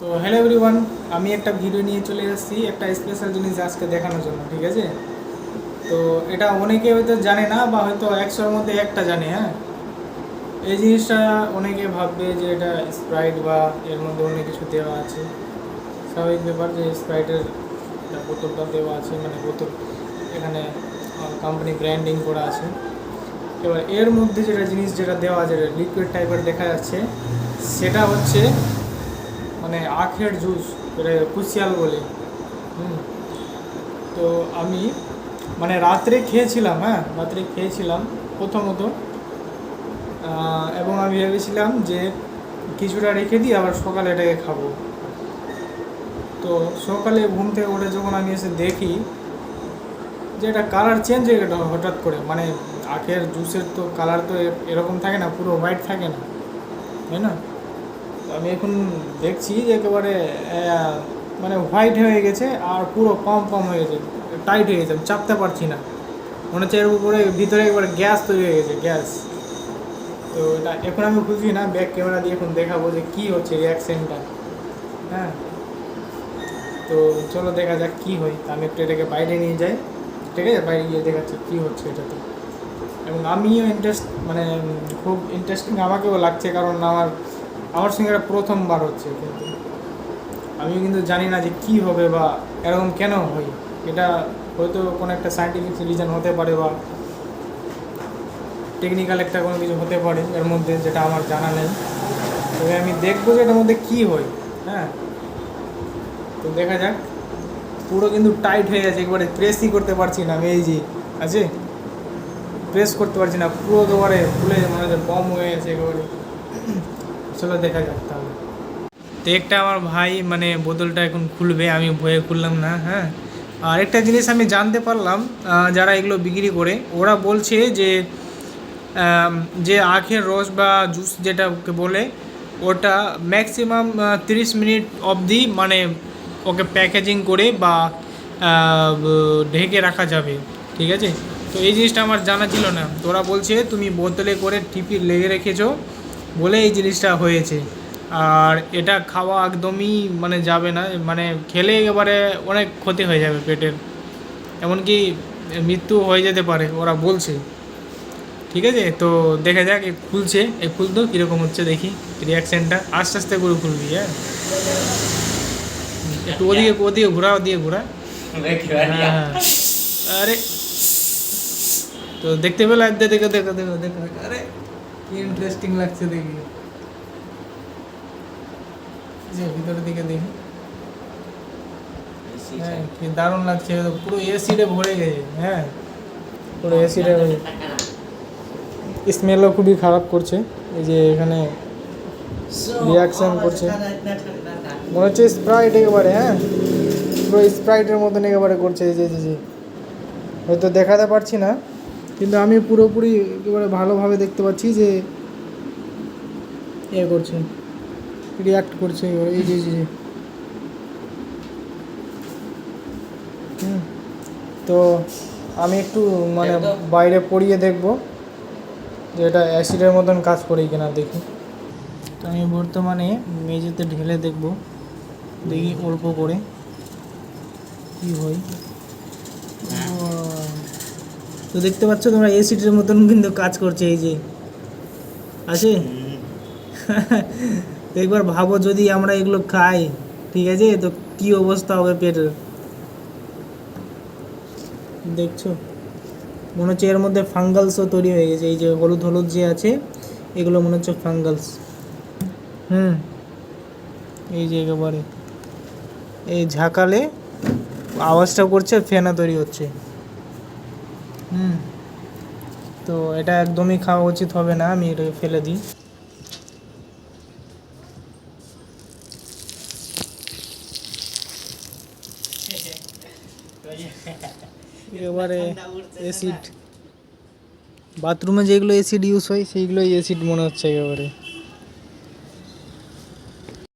তো hello everyone আমি একটা ভিডিও নিয়ে চলে এসেছি, একটা স্পেশাল জিনিস আজকে দেখানোর জন্য, ঠিক আছে? তো এটা অনেকে হয়তো জানে না, বা হয়তো একশোর মধ্যে একটা জানে হ্যাঁ? এই জিনিসটা অনেকে ভাববে যে এটা স্প্রাইট বা এর মধ্যে অনেক কিছু দেওয়া আছে। স্বাভাবিক ব্যাপার যে স্প্রাইটের বোতলটা দেওয়া আছে মানে বোতল এখানে কোম্পানি ব্র্যান্ডিং করা আছে। এবার এর মধ্যে যেটা জিনিস যেটা দেওয়া আছে লিকুইড টাইপের দেখা যাচ্ছে, সেটা হচ্ছে মানে আখের জুস কুশিয়াল বলে। হুম। তো আমি মানে রাত্রে খেয়েছিলাম হ্যাঁ রাত্রে খেয়েছিলাম প্রথমত। এবং আমি ভেবেছিলাম যে কিছুটা রেখে দিই আবার সকালে এটাকে খাব। তো সকালে ঘুম থেকে উঠে যখন আমি এসে দেখি যে এটা কালার চেঞ্জ হয়ে গেল হঠাৎ করে মানে আখের জুসের তো কালার তো এরকম থাকে না, পুরো হোয়াইট থাকে না। তাই না? আমি এখন দেখছি যে একেবারে মানে হোয়াইট হয়ে গেছে আর পুরো কম কম হয়ে গেছে টাইট হয়ে গেছে, আমি চাপতে পারছি না। মনে হচ্ছে এর উপরে, ভিতরে একবারে গ্যাস তৈরি হয়ে গেছে গ্যাস তো এটা এখন আমি বুঝি না ব্যাক ক্যামেরা দিয়ে এখন দেখাবো যে কী হচ্ছে রিয়াকশানটা হ্যাঁ? তো চলো দেখা যাক কী হয়। আমি একটু এটাকে বাইরে নিয়ে যাই। ঠিক আছে? বাইরে গিয়ে দেখাচ্ছি কী হচ্ছে এটাতে। এবং আমিও ইন্টারেস্ট মানে খুব ইন্টারেস্টিং আমাকেও লাগছে, কারণ আমার আমার সঙ্গে এটা প্রথমবার হচ্ছে কিন্তু আমি কিন্তু জানি না যে কী হবে বা এরকম কেন হয়। এটা হয়তো কোনো একটা সায়েন্টিফিক রিজন হতে পারে বা টেকনিক্যাল একটা কোনো কিছু হতে পারে এর মধ্যে যেটা আমার জানা নেই। তবে আমি দেখব যে এটার মধ্যে কী হয় হ্যাঁ? তো দেখা যাক। পুরো কিন্তু টাইট হয়ে গেছে, একবারে প্রেসই করতে পারছি না এই যে, আছে? প্রেস করতে পারছি না, পুরো একেবারে ফুলে মনে হচ্ছে বম হয়ে গেছে একেবারে। চলো দেখা যাক তাহলে। তো একটা আমার ভাই মানে বোতলটা এখন খুলবে, আমি ভয়ে খুললাম না হ্যাঁ। আর একটা জিনিস আমি জানতে পারলাম যারা এগুলো বিক্রি করে, ওরা বলছে যে যে আখের রস বা জুস যেটা ওকে বলে, ওটা ম্যাক্সিমাম তিরিশ মিনিট অবধি মানে ওকে প্যাকেজিং করে বা ঢেকে রাখা যাবে, ঠিক আছে? তো এই জিনিসটা আমার জানা ছিল না। তো ওরা বলছে, তুমি বোতলে করে টিপি লেগে রেখেছো বলে এই জিনিসটা হয়েছে আর এটা খাওয়া একদমই মানে যাবে না মানে খেলে একেবারে অনেক ক্ষতি হয়ে যাবে পেটের এমনকি মৃত্যু হয়ে যেতে পারে ওরা বলছে ঠিক আছে তো দেখা যাক এ খুলছে এই খুলতো কীরকম হচ্ছে দেখি রিয়াকশানটা আস্তে আস্তে করে খুলবি হ্যাঁ একটু ওদিকে ওদিকে ঘোরা ওদিকে ঘোরা হ্যাঁ আরে তো দেখতে পেলে দেখো দেখো দেখো দেখো আরে কি ইন্টারেস্টিং লাগছে দেখি। যে ভিতরের দিকে দেখি। হ্যাঁ কি দারুণ লাগছে পুরো এসিডে ভরে গেছে হ্যাঁ। পুরো এসিডে স্মেলও খুবই খারাপ করছে এই যে এখানে রিয়াকশন করছে। মনে হচ্ছে স্প্রাইট একেবারে হ্যাঁ। পুরো স্প্রাইটের মতন একেবারে করছে এই যে এই যে, যে। হয়তো দেখাতে পারছি না। কিন্তু আমি পুরোপুরি একেবারে ভালোভাবে দেখতে পাচ্ছি যে এ করছে রিয়াক্ট করছে এই যে যে, তো আমি একটু মানে বাইরে পড়িয়ে দেখব যে এটা অ্যাসিডের মতন কাজ করে কিনা দেখি। তো আমি বর্তমানে মেঝেতে ঢেলে দেখব দেখি অল্প করে কি হয়। Wow! তো দেখতে পাচ্ছ তোমরা এ অ্যাসিডের মতন কিন্তু কাজ করছে এই যে। আছে? একবার ভাবো যদি আমরা এগুলো খাই, ঠিক আছে? তো কি অবস্থা হবে পেটের? দেখছ? মনে হচ্ছে এর মধ্যে ফাঙ্গালসও তৈরি হয়ে গেছে। এই যে হলুদ হলুদ যে আছে, এগুলো মনে হচ্ছে ফাঙ্গালস হুম। এই যে একেবারে। এই ঝাঁকালে আওয়াজটা করছে, ফেনা তৈরি হচ্ছে। হুম। তো এটা একদমই খাওয়া উচিত হবে না, আমি এটাকে ফেলে দিই। এবারে অ্যাসিড বাথরুমে যেগুলো অ্যাসিড ইউজ হয়, সেইগুলোই অ্যাসিড মনে হচ্ছে একেবারে।